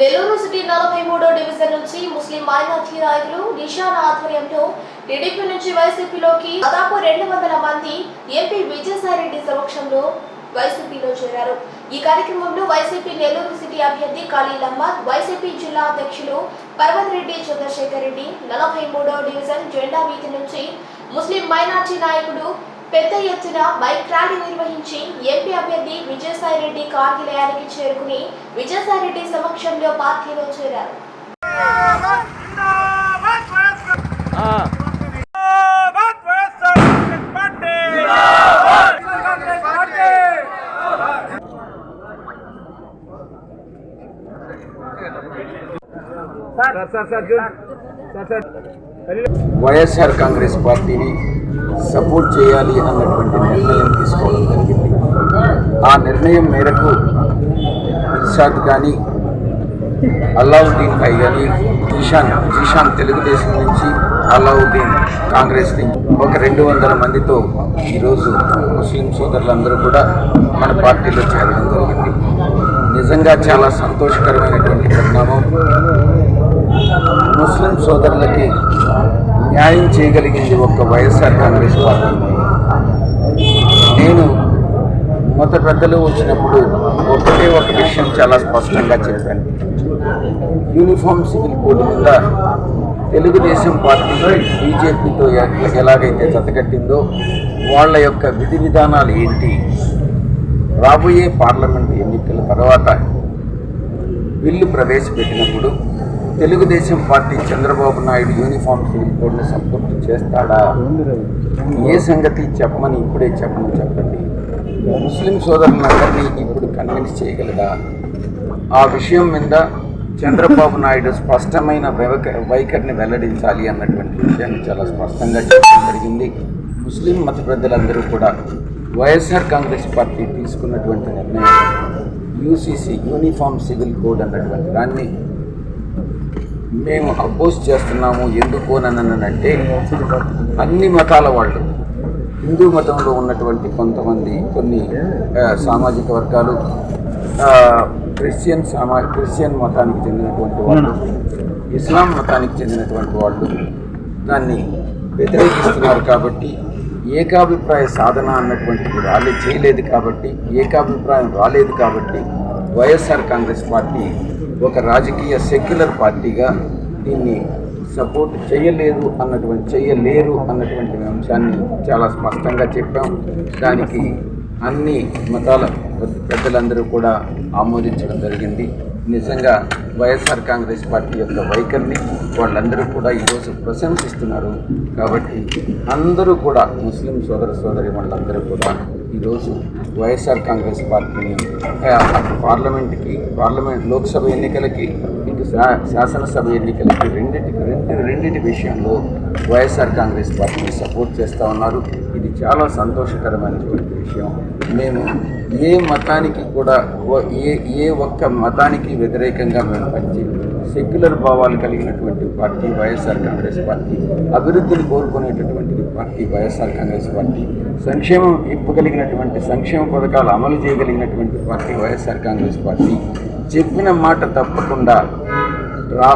Nellore city నలభై మూడో division నుంచి ముస్లిం మైనార్టీ నాయకులు నిషాన్ ఆధ్వర్యంలో టీడీపీ నుంచి వైసీపీలోకి దాదాపు రెండు వందల మంది ఎంపీ విజయసాయిరెడ్డి సమక్షంలో వైసీపీలో చేరారు. ఈ కార్యక్రమంలో వైసీపీ నెల్లూరు సిటీ అభ్యర్థి ఖలీల్ అహ్మద్ వైసీపీ జిల్లా అధ్యక్షులు పర్వత్ రెడ్డి చంద్రశేఖర్ రెడ్డి నలభై మూడో డివిజన్ జెండా వీధి నుంచి ముస్లిం మైనార్టీ నాయకుడు పెద్ద ఎత్తున బైక్ ర్యాలీ నిర్వహించి ఎంపీ అభ్యర్థి విజయసాయిరెడ్డి కార్యాలయానికి చేరుకుని విజయసాయిరెడ్డి సమక్షంలో పార్టీలో చేరారు. వైఎస్ఆర్ కాంగ్రెస్ పార్టీని సపోర్ట్ చేయాలి అన్నటువంటి నిర్ణయం తీసుకోవడం జరిగింది. ఆ నిర్ణయం మేరకు ఇర్షాద్ కానీ అల్లావుద్దీన్ ఖై కానీ జీషాన్ జీషాన్ తెలుగుదేశం నుంచి అల్లావుద్దీన్ కాంగ్రెస్ నుంచి ఒక రెండు వందల మందితో ఈరోజు ముస్లిం సోదరులందరూ కూడా మన పార్టీలో చేరడం జరిగింది. నిజంగా చాలా సంతోషకరమైనటువంటి పరిణామం. ముస్లిం సోదరులకి న్యాయం చేయగలిగింది ఒక్క వైఎస్ఆర్ కాంగ్రెస్ పార్టీ. నేను మత పెద్దలు వచ్చినప్పుడు ఒకటే ఒక విషయం చాలా స్పష్టంగా చెప్పాను. యూనిఫామ్ సివిల్ కోడ్ మీద తెలుగుదేశం పార్టీ బీజేపీతో ఎలాగైతే జతకట్టిందో వాళ్ళ యొక్క విధి విధానాలు ఏంటి? రాబోయే పార్లమెంట్ ఎన్నికల తర్వాత bill ప్రవేశపెట్టినప్పుడు Telugu Desam party Chandrababu Naidu uniform civil కోడ్ని సపోర్ట్ చేస్తాడా? ఏ సంగతి చెప్పమని ఇప్పుడే చెప్పమని చెప్పండి. ముస్లిం సోదరులందరినీ ఇప్పుడు కన్విన్స్ చేయగలదా? ఆ విషయం మీద చంద్రబాబు నాయుడు స్పష్టమైన వైఖ- వైఖరిని వెల్లడించాలి అన్నటువంటి విషయాన్ని చాలా స్పష్టంగా చెప్పడం జరిగింది. ముస్లిం మత పెద్దలందరూ కూడా వైఎస్ఆర్ కాంగ్రెస్ పార్టీ తీసుకున్నటువంటి నిర్ణయం యూసీసీ యూనిఫామ్ సివిల్ కోడ్ అన్నటువంటి దాన్ని మేము అపోజ్ చేస్తున్నాము ఎందుకు అని అంటే అన్ని మతాల వాళ్ళు హిందూ మతంలో ఉన్నటువంటి కొంతమంది కొన్ని సామాజిక వర్గాలు క్రిస్టియన్ సమా క్రిస్టియన్ మతానికి చెందినటువంటి వాళ్ళు ఇస్లాం మతానికి చెందినటువంటి వాళ్ళు దాన్ని వ్యతిరేకిస్తున్నారు కాబట్టి ఏకాభిప్రాయ సాధన అన్నటువంటిది రాలే చేయలేదు కాబట్టి ఏకాభిప్రాయం రాలేదు కాబట్టి వైఎస్ఆర్ కాంగ్రెస్ పార్టీ ఒక రాజకీయ సెక్యులర్ పార్టీగా దీన్ని సపోర్ట్ చేయలేదు అన్నటువంటి చేయలేరు అన్నటువంటి అంశాన్ని చాలా స్పష్టంగా చెప్పాం. దానికి అన్ని మతాల పెద్దలందరూ కూడా ఆమోదించడం జరిగింది. నిజంగా వైఎస్ఆర్ కాంగ్రెస్ పార్టీ యొక్క వైఖరిని వాళ్ళందరూ కూడా ఈరోజు ప్రశంసిస్తున్నారు. కాబట్టి అందరూ కూడా ముస్లిం సోదర సోదరి వాళ్ళందరూ కూడా ఈరోజు వైఎస్ఆర్ కాంగ్రెస్ పార్టీని ఆ, అటు పార్లమెంట్కి పార్లమెంట్ లోక్సభ ఎన్నికలకి ఇటు శా- శాసనసభ ఎన్నికలకి రెండింటికి రెండు రెండింటి విషయంలో వైఎస్ఆర్ కాంగ్రెస్ పార్టీని సపోర్ట్ చేస్తూ ఉన్నారు. ఇది చాలా సంతోషకరమైనటువంటి విషయం. మేము ఏ మతానికి కూడా ఏ ఏ ఒక్క మతానికి వ్యతిరేకంగా మేము పనిచి సెక్యులర్ భావాలు కలిగినటువంటి పార్టీ వైఎస్ఆర్ కాంగ్రెస్ పార్టీ అభివృద్ధిని కోరుకునేటటువంటి పార్టీ వైఎస్ఆర్ కాంగ్రెస్ పార్టీ సంక్షేమం ఇవ్వగలిగినటువంటి సంక్షేమ పథకాలు అమలు చేయగలిగినటువంటి పార్టీ వైఎస్ఆర్ కాంగ్రెస్ పార్టీ. చెప్పిన మాట తప్పకుండా రా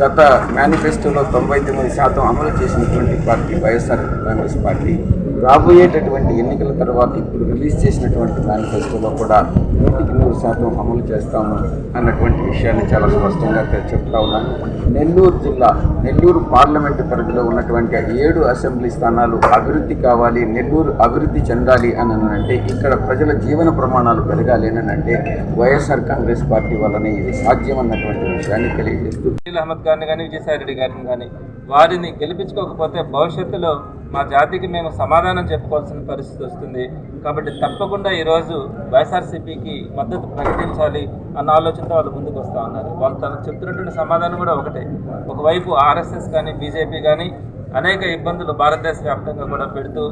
గత మేనిఫెస్టోలో తొంభై తొమ్మిది శాతం అమలు చేసినటువంటి పార్టీ వైఎస్ఆర్ కాంగ్రెస్ పార్టీ. రాబోయేటటువంటి ఎన్నికల తర్వాత ఇప్పుడు రిలీజ్ చేసినటువంటి మేనిఫెస్టోలో కూడా నూటికి నూరు శాతం అమలు చేస్తాము అన్నటువంటి విషయాన్ని చాలా స్పష్టంగా చెప్తా ఉన్నాను. నెల్లూరు జిల్లా నెల్లూరు పార్లమెంటు పరిధిలో ఉన్నటువంటి ఏడు అసెంబ్లీ స్థానాలు అభివృద్ధి కావాలి నెల్లూరు అభివృద్ధి చెందాలి అని అంటే ఇక్కడ ప్రజల జీవన ప్రమాణాలు పెరగాలి అని అంటే వైఎస్ఆర్ కాంగ్రెస్ పార్టీ వల్లనే ఇది సాధ్యం అన్నటువంటి విషయాన్ని తెలియజేస్తూ అహ్మద్ గారిని కానీ విజయసాయిరెడ్డి గారిని కానీ వారిని గెలిపించుకోకపోతే భవిష్యత్తులో మా జాతికి మేము సమాధానం చెప్పుకోవాల్సిన పరిస్థితి వస్తుంది. కాబట్టి తప్పకుండా ఈరోజు వైఎస్ఆర్సీపీకి మద్దతు ప్రకటించాలి అన్న ఆలోచనతో వాళ్ళు ముందుకు వస్తూ ఉన్నారు. వాళ్ళు తనకు చెప్తున్నటువంటి సమాధానం కూడా ఒకటే. ఒకవైపు ఆర్ఎస్ఎస్ కానీ బీజేపీ కానీ అనేక ఇబ్బందులు భారతదేశ వ్యాప్తంగా కూడా పెడుతూ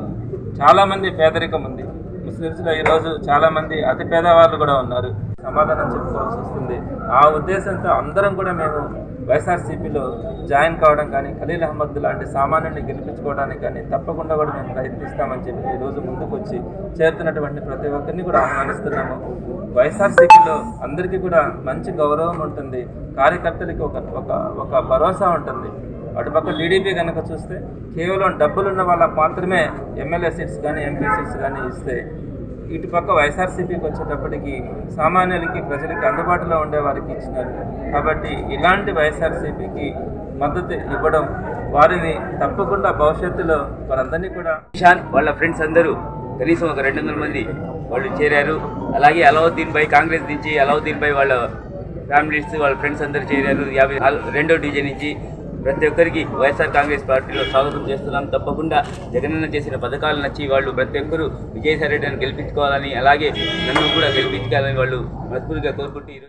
చాలామంది పేదరికం ఉంది. ముస్లిమ్స్లో ఈరోజు చాలామంది అతి పేదవాళ్ళు కూడా ఉన్నారు. సమాధానం చెప్పుకోవాల్సి వస్తుంది. ఆ ఉద్దేశంతో అందరం కూడా మేము వైఎస్ఆర్సీపీలో జాయిన్ కావడం కానీ ఖలీల్ అహ్మద్ లాంటి సామాన్యుని గెలిపించుకోవడానికి కానీ తప్పకుండా కూడా మేము ప్రయత్నిస్తామని చెప్పి ఈరోజు ముందుకు వచ్చి చేరుతున్నటువంటి ప్రతి ఒక్కరిని కూడా ఆహ్వానిస్తున్నాము. వైఎస్ఆర్సీపీలో అందరికీ కూడా మంచి గౌరవం ఉంటుంది. కార్యకర్తలకి ఒక ఒక భరోసా ఉంటుంది. అటుపక్క టీడీపీ కనుక చూస్తే కేవలం డబ్బులున్న వాళ్ళకి మాత్రమే ఎమ్మెల్యే సీట్స్ కానీ ఎంపీ సీట్స్ కానీ ఇస్తే ఇటుపక్క వైఎస్ఆర్సీపీకి వచ్చేటప్పటికి సామాన్యులకి ప్రజలకి అందుబాటులో ఉండే వారికి ఇచ్చినారు. కాబట్టి ఇలాంటి వైఎస్ఆర్సీపీకి మద్దతు ఇవ్వడం వారిని తప్పకుండా భవిష్యత్తులో వారందరినీ కూడా ఇషాన్ వాళ్ళ ఫ్రెండ్స్ అందరూ కనీసం ఒక రెండు వందల మంది వాళ్ళు చేరారు. అలాగే అలావుద్దీన్ పై కాంగ్రెస్ నుంచి అలావుద్దీన్ పై వాళ్ళ ఫ్యామిలీస్ వాళ్ళ ఫ్రెండ్స్ అందరూ చేరారు. యాభై రెండో డిజైన్ నుంచి ప్రతి ఒక్కరికి వైఎస్ఆర్ కాంగ్రెస్ పార్టీలో స్వాగతం చేస్తున్నాం. తప్పకుండా జగనన్న చేసిన పథకాలు నచ్చి వాళ్ళు ప్రతి ఒక్కరూ విజయసాయి రెడ్డిని గెలిపించుకోవాలని అలాగే నన్ను కూడా గెలిపించుకోవాలని వాళ్ళు మనస్ఫూర్తిగా కోరుకుంటూ